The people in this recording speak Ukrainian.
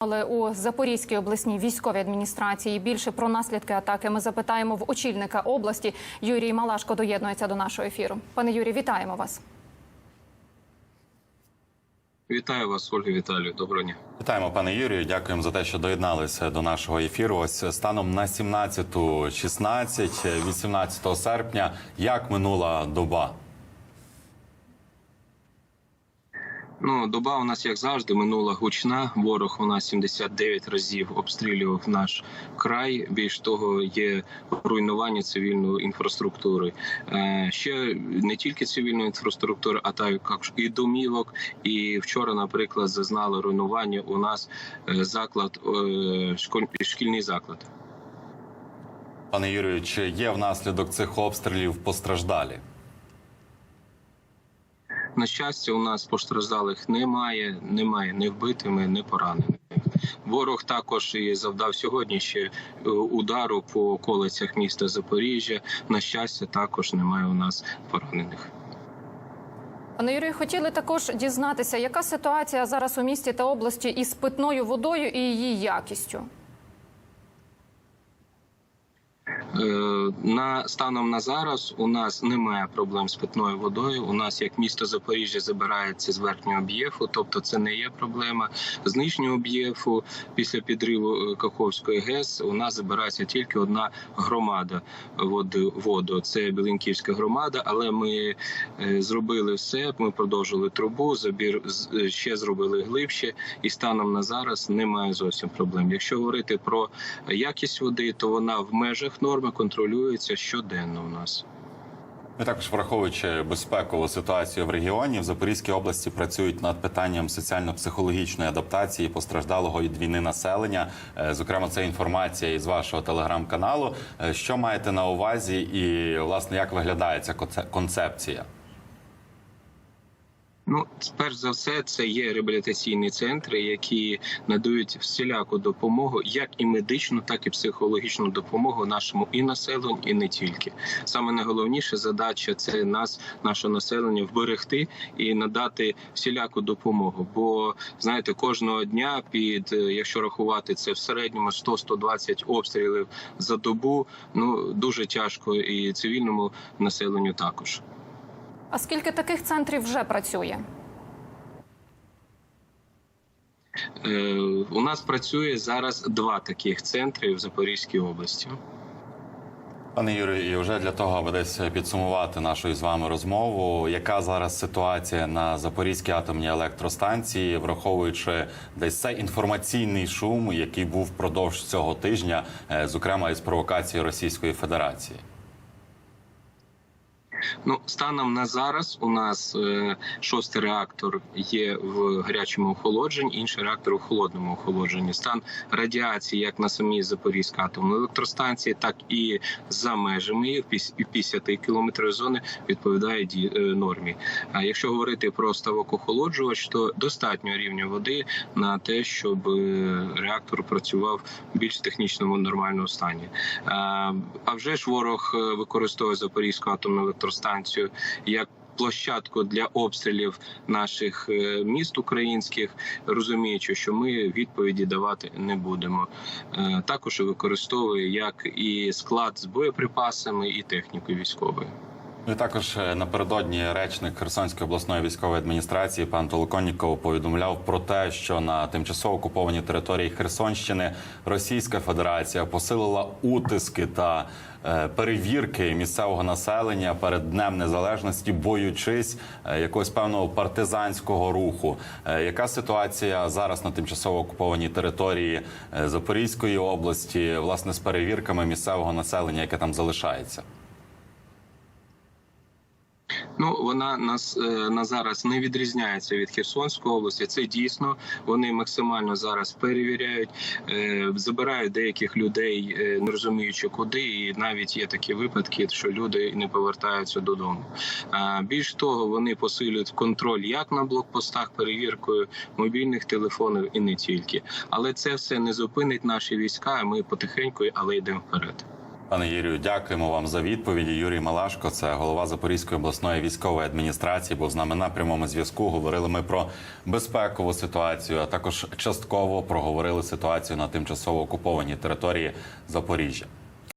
Але у Запорізькій обласній військовій адміністрації більше про наслідки атаки ми запитаємо в очільника області. Юрій Малашко доєднується до нашого ефіру. Пане Юрій, вітаємо вас. Вітаю вас, Ольга Віталію. Доброго дня. Вітаємо, пане Юрію. Дякуємо за те, що доєдналися до нашого ефіру. Ось станом на 17.16, 18 серпня. Як минула доба? Ну, доба у нас, як завжди, минула гучна. Ворог у нас 79 разів обстрілював наш край. Більш того, є руйнування цивільної інфраструктури. Е, ще не тільки цивільної інфраструктури, а також і домівок. І вчора, наприклад, зазнали руйнування у нас е, заклад, е, шкільний заклад. Пане Юрію, чи є внаслідок цих обстрілів постраждалі? На щастя, у нас постраждалих немає, немає ні вбитими, ні пораненими. Ворог також і завдав сьогодні ще е, удару по околицях міста Запоріжжя. На щастя, також немає у нас поранених. Пане Юрію, хотіли також дізнатися, яка ситуація зараз у місті та області із питною водою і її якістю. На станом на зараз у нас немає проблем з питною водою. У нас як місто Запоріжжя забирається з верхнього об'єфу, тобто це не є проблема. З нижнього об'єфу після підриву е, Каховської ГЕС у нас забирається тільки одна громада води воду. Це Білинківська громада. Але ми е, зробили все. Ми продовжили трубу, забір е, ще зробили глибше, і станом на зараз немає зовсім проблем. Якщо говорити про якість води, то вона в межах норми контролюється щоденно у нас. І також враховуючи безпекову ситуацію в регіоні, в Запорізькій області працюють над питанням соціально-психологічної адаптації постраждалого від війни населення. Е, Зокрема, це інформація із вашого телеграм-каналу. Е, Що маєте на увазі, і власне як виглядає ця конце- концепція? Ну, перш за все, це є реабілітаційні центри, які надають всіляку допомогу, як і медичну, так і психологічну допомогу нашому і населенню, і не тільки. Саме найголовніша задача це нас, наше населення, вберегти і надати всіляку допомогу. Бо знаєте, кожного дня під е, якщо рахувати це в середньому 100-120 обстрілів за добу. Ну дуже тяжко і цивільному населенню також. А скільки таких центрів вже працює? Е, У нас працює зараз два таких центри в Запорізькій області. Пане Юрію, і вже для того, аби десь підсумувати нашу із вами розмову, яка зараз ситуація на Запорізькій атомній електростанції, враховуючи десь цей інформаційний шум, який був впродовж цього тижня, е, зокрема із провокації Російської Федерації. Ну, станом на зараз у нас е, шостий реактор є в гарячому охолодженні, інший реактор у холодному охолодженні. Стан радіації як на самій Запорізькій атомній електростанції, так і за межами і 50 кілометрів зони відповідає е, нормі. А якщо говорити про ставок охолоджувач, то достатньо рівня води на те, щоб е, реактор працював в більш технічному нормальному стані. А вже ж ворог використовує Запорізьку атомну електростанцію як площадку для обстрілів наших е, міст українських, розуміючи, що ми відповіді давати не будемо. Е, Також використовує як і склад з боєприпасами, і техніку військовою. Ну і також е, напередодні речник Херсонської обласної військової адміністрації пан Толоконніков повідомляв про те, що на тимчасово окупованій території Херсонщини Російська Федерація посилила утиски та е, перевірки місцевого населення перед Днем Незалежності, боючись е, якогось певного партизанського руху. Яка ситуація зараз на тимчасово окупованій території Запорізької області, власне, з перевірками місцевого населення, яке там залишається? Ну вона нас е, на зараз не відрізняється від Херсонської області. Це дійсно вони максимально зараз перевіряють, е, забирають деяких людей, е, не розуміючи куди, і навіть є такі випадки, що люди не повертаються додому. Більш того, вони посилюють контроль як на блокпостах, перевіркою мобільних телефонів і не тільки. Але це все не зупинить наші війська. Ми потихеньку, але йдемо вперед. Пане Юрію, дякуємо вам за відповіді. Юрій Малашко, це голова Запорізької обласної військової адміністрації, був з нами на прямому зв'язку. Говорили ми про безпекову ситуацію, а також частково проговорили ситуацію на тимчасово окупованій території Запоріжжя.